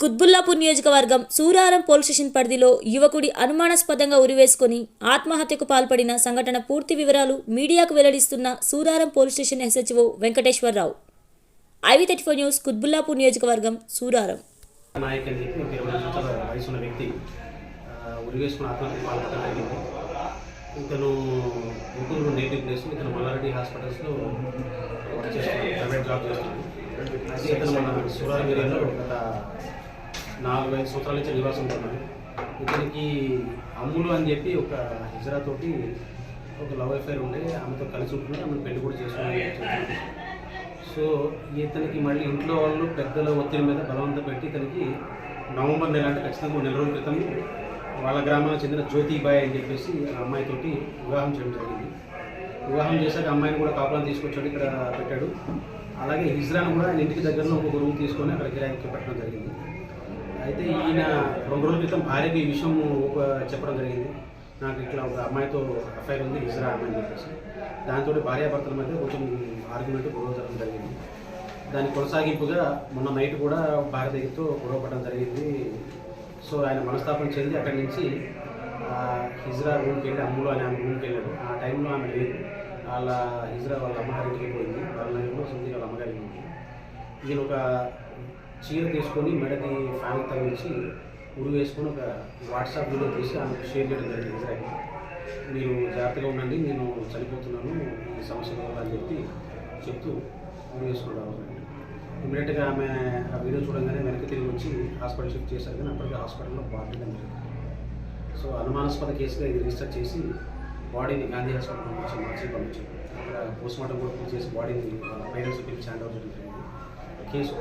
కుత్బుల్లాపూర్ నియోజకవర్గం Suraram police station పరిధిలో యువకుడి అనుమానాస్పదంగా ఉరివేసుకుని ఆత్మహత్యకు పాల్పడిన సంఘటన పూర్తి వివరాలు మీడియాకు వెల్లడిస్తున్న Suraram police station SHO Venkateswararao. IV thirty four news Quthbullapur నియోజకవర్గం సూరారం. ఇతను గుంటూరు నేటివ్ ప్లేస్ ఇతను మల్లారెడ్డి హాస్పిటల్స్లో వర్క్ చేస్తున్నాడు ప్రైవేట్ జాబ్ చేస్తున్నాడు అయితే ఇతను మన సూరారం ఏరియాలో గత నాలుగు ఐదు సంవత్సరాల నుంచి నివాసం ఉంటున్నాడు ఇతనికి అమ్ములు అని చెప్పి ఒక హిజరా తోటి ఒక లవ్ అఫైర్ ఉండే ఆమెతో కలిసి ఉంటుంది ఆమెను పెళ్ళి కూడా చేసుకున్నాడు. సో ఇతనికి మళ్ళీ ఇంట్లో వాళ్ళు పెద్దల ఒత్తిడి మీద బలవంతం పెట్టి ఇతనికి నవంబర్ నెల అంటే ఖచ్చితంగా నెల రోజుల క్రితం వాళ్ళ గ్రామానికి చెందిన జ్యోతిబాయ్ అని చెప్పేసి ఆ అమ్మాయితోటి వివాహం చేయడం జరిగింది. వివాహం చేశాక అమ్మాయిని కూడా కాపులను తీసుకొచ్చాడు ఇక్కడ పెట్టాడు. అలాగే హిజ్రాను కూడా ఆయన ఇంటికి దగ్గరలో ఒక రూమ్ తీసుకొని అక్కడ కిరాయికి పెట్టడం జరిగింది. అయితే ఈయన రెండు రోజుల క్రితం భార్యకి ఈ విషయం చెప్పడం జరిగింది. నాకు ఇట్లా ఒక అమ్మాయితో అఫైర్ ఉంది ఇజ్రా అమ్మాయి అని చెప్పేసి. దాంతో భార్యాభర్తల మధ్య కొంచెం ఆర్గ్యుమెంట్ గొడవ జరగడం జరిగింది. దాని కొనసాగింపుగా మొన్న నైట్ కూడా భార్య దగ్గరతో గొడవ పడడం జరిగింది. సో ఆయన మనస్తాపం చెంది అక్కడి నుంచి హిజ్రా రూమ్కి వెళ్ళి అమ్ములు అని ఆమె రూమ్కి వెళ్ళాడు. ఆ టైంలో ఆమె లేదు. వాళ్ళ హిజ్రా వాళ్ళ అమ్మగారికి పోయింది. వాళ్ళ నైట్లో సుంది వాళ్ళ అమ్మగారికి పోయింది. ఈయన ఒక చీర తీసుకొని మెడకి ఫ్యాన్ తగిలించి ఉరి వేసుకొని ఒక వాట్సాప్ వీడియో తీసి ఆమెకు షేర్ చేయడం జరిగింది. ఇజ్రాయిల్ మీరు జాగ్రత్తగా ఉండండి నేను చనిపోతున్నాను ఈ సమస్య వల్ల అని చెప్పి చెప్తూ ఉరి వేసుకున్నాడు ఇమీడియట్గా ఆమె ఆ వీడియో చూడంగానే వెనక్కి తిరిగి వచ్చి హాస్పిటల్ షిఫ్ట్ చేశారు. కానీ అప్పటికి హాస్పిటల్లో బాడీ జరిగింది సో అనుమానాస్పద కేసుగా ఇది రిజిస్టర్ చేసి బాడీని గాంధీ హాస్పిటల్ నుంచి మార్చి పంపించారు. అక్కడ పోస్ట్ మార్టం కూడా పూర్తి చేసి బాడీని పేరెంట్స్ పిలిచి హ్యాండ్ ఓవర్ జరిగింది. que isso.